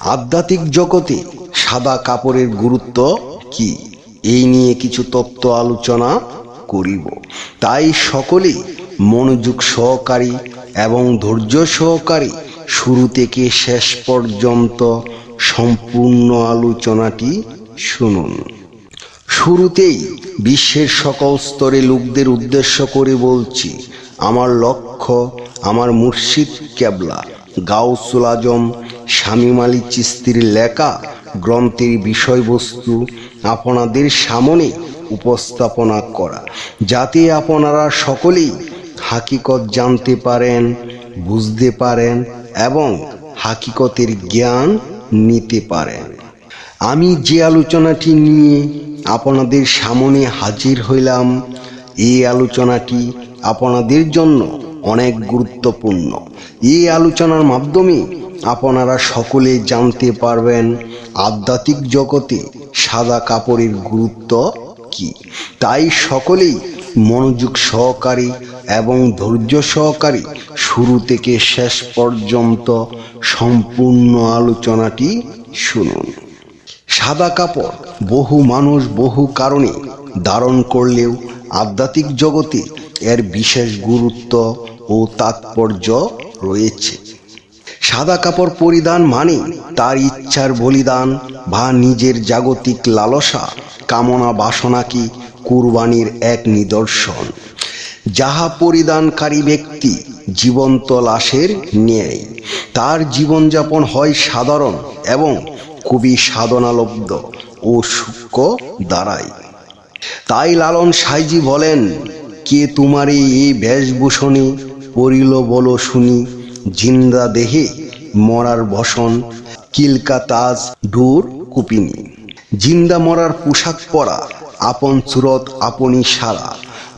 আধ্যাত্মিক জগতে সাদা কাপড়ের গুরুত্ব কি? এই নিয়ে কিছু তত্ত্ব আলোচনা করিব। তাই সকলেই মনোযোগ সহকারী এবং ধৈর্য সহকারী শুরু থেকে শেষ পর্যন্ত সম্পূর্ণ আলোচনাটি শুনুন। শুরুতেই বিশ্বের সকল স্তরে লোকদের উদ্দেশ্য করে বলছি, আমার লক্ষ্য, আমার মুর্শিদ কেবলা, গাউসুল আজম শামীম আলী চিস্তির লেখা গ্রন্থের বিষয়বস্তু আপনাদের সামনে উপস্থাপনা করা, যাতে আপনারা সকলেই হাকিকত জানতে পারেন, বুঝতে পারেন এবং হাকিকতের জ্ঞান নিতে পারেন। আমি যে আলোচনাটি নিয়ে আপনাদের সামনে হাজির হইলাম, এই আলোচনাটি আপনাদের জন্য অনেক গুরুত্বপূর্ণ। এই আলোচনার মাধ্যমে আপনারা সকলে জানতে পারবেন আধ্যাত্মিক জগতে সাদা কাপড়ের গুরুত্ব কি। তাই সকলেই মনোযোগ সহকারী এবং ধৈর্য সহকারী শুরু থেকে শেষ পর্যন্ত সম্পূর্ণ আলোচনাটি শুনুন। সাদা কাপড় বহু মানুষ বহু কারণে ধারণ করলেও আধ্যাত্মিক জগতে এর বিশেষ গুরুত্ব ও তাৎপর্য রয়েছে। সাদা কাপড় পরিধান মানে তার ইচ্ছার বলিদান বা নিজের জাগতিক লালসা, কামনা বাসনা কি কুরবানির এক নিদর্শন। যাহা পরিধানকারী ব্যক্তি জীবন্ত লাশের ন্যায়, তার জীবনযাপন হয় সাধারণ এবং খুবই সাধনালব্ধ ও সূক্ষ্ম দাঁড়ায় তাই লালন সাইজি বলেন, কে তোমার এই বেশভূষণে পরিল বলো শুনি জিন্দা দেহে মরার বসন কিলকা তাজ ডুর, কুপিনি। জিন্দা মরার পোশাক পরা, আপন সুরত, আপনি সারা।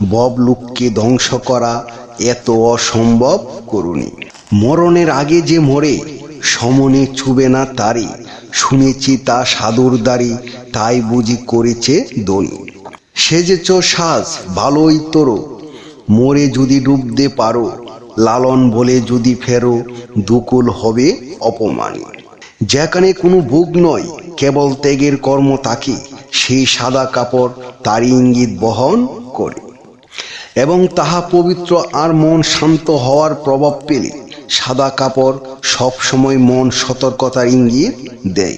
বব লোককে ধ্বংস করা এত অসম্ভব করুনি মরণের আগে যে মরে, সমনে ছুবে না তারি। শুনেছি তা সাধুর দাড়ি তাই বুঝি করেছে দনি। সেজেছ সাজ, ভালোই তোর। মরে যদি ডুবতে পারো লালন বলে যদি ফেরো, দুকুল হবে অপমানী যেখানে কোনো ভোগ নয়, কেবল ত্যাগের কর্ম তাকে সেই সাদা কাপড় তার ইঙ্গিত বহন করে। এবং তাহা পবিত্র আর মন শান্ত হওয়ার প্রভাব পেলে, সাদা কাপড় সবসময় মন সতর্কতার ইঙ্গিত দেয়।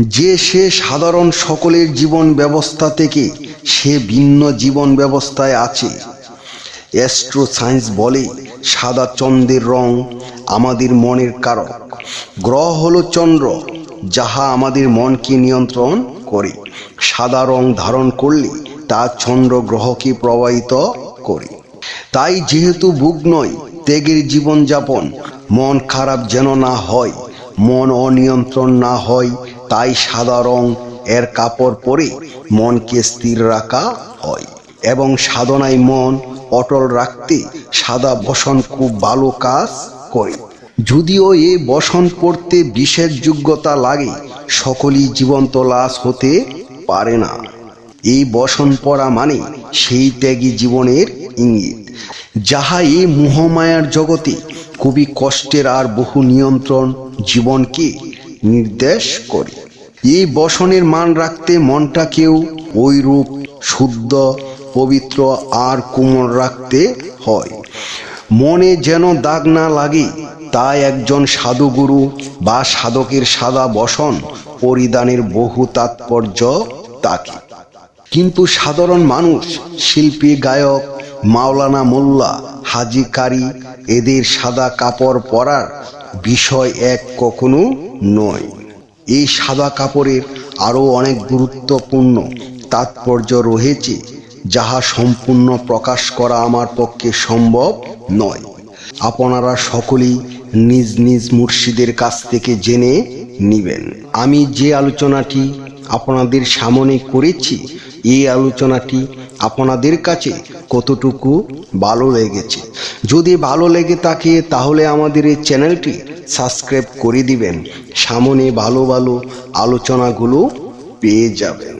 যে সে সাধারণ সকলের জীবন ব্যবস্থা থেকে, সে ভিন্ন জীবন ব্যবস্থায় আছে। অ্যাস্ট্রো সায়েন্স বলে সাদা চন্দ্রের রং আমাদের মনের কারক। গ্রহ হলো চন্দ্র, যাহা আমাদের মনকে নিয়ন্ত্রণ করে। সাদা রং ধারণ করলে তা চন্দ্র গ্রহকে প্রবাহিত করে। তাই যেহেতু বুক নয়, ত্যাগের জীবনযাপন, মন খারাপ যেন না হয়, মন অনিয়ন্ত্রণ না হয়, তাই সাদা রং এর কাপড় পরে মনকে স্থির রাখা হয়। এবং সাধনায় মন অটল রাখতে সাদা বসন খুব ভালো কাজ করে। যদিও এ বসন পড়তে বিশেষ যোগ্যতা লাগে, সকলই জীবন্ত লাশ হতে পারে না। এই বসন পড়া মানে সেই ত্যাগী জীবনের ইঙ্গিত। যাহা এই মোহমায়ার জগতে খুবই কষ্টের আর বহু নিয়ন্ত্রণ জীবনকে নির্দেশ করে। এই বসনের মান রাখতে মনটাকেও ওই রূপ শুদ্ধ পবিত্র আর কোমল রাখতে হয়। মনে যেন দাগ না লাগে, তাই একজন সাধুগুরু বা সাধকের সাদা বসন পরিধানের বহু তাৎপর্য থাকে কিন্তু সাধারণ মানুষ, শিল্পী, গায়ক, মাওলানা মোল্লা হাজি কারি এদের সাদা কাপড় পরার বিষয় এক কখনো নয়। এই সাদা কাপড়ের আরও অনেক গুরুত্বপূর্ণ তাৎপর্য রয়েছে। যাহা সম্পূর্ণ প্রকাশ করা আমার পক্ষে সম্ভব নয়। আপনারা সকলেই নিজ নিজ মুর্শিদের কাছ থেকে জেনে নিবেন। আমি যে আলোচনাটি আপনাদের সামনে করেছি, এই আলোচনাটি আপনাদের কাছে কতটুকু ভালো লেগেছে? যদি ভালো লেগে থাকে, তাহলে আমাদের এই চ্যানেলটি সাবস্ক্রাইব করে দিবেন। সামনে ভালো ভালো আলোচনাগুলো পেয়ে যাবেন।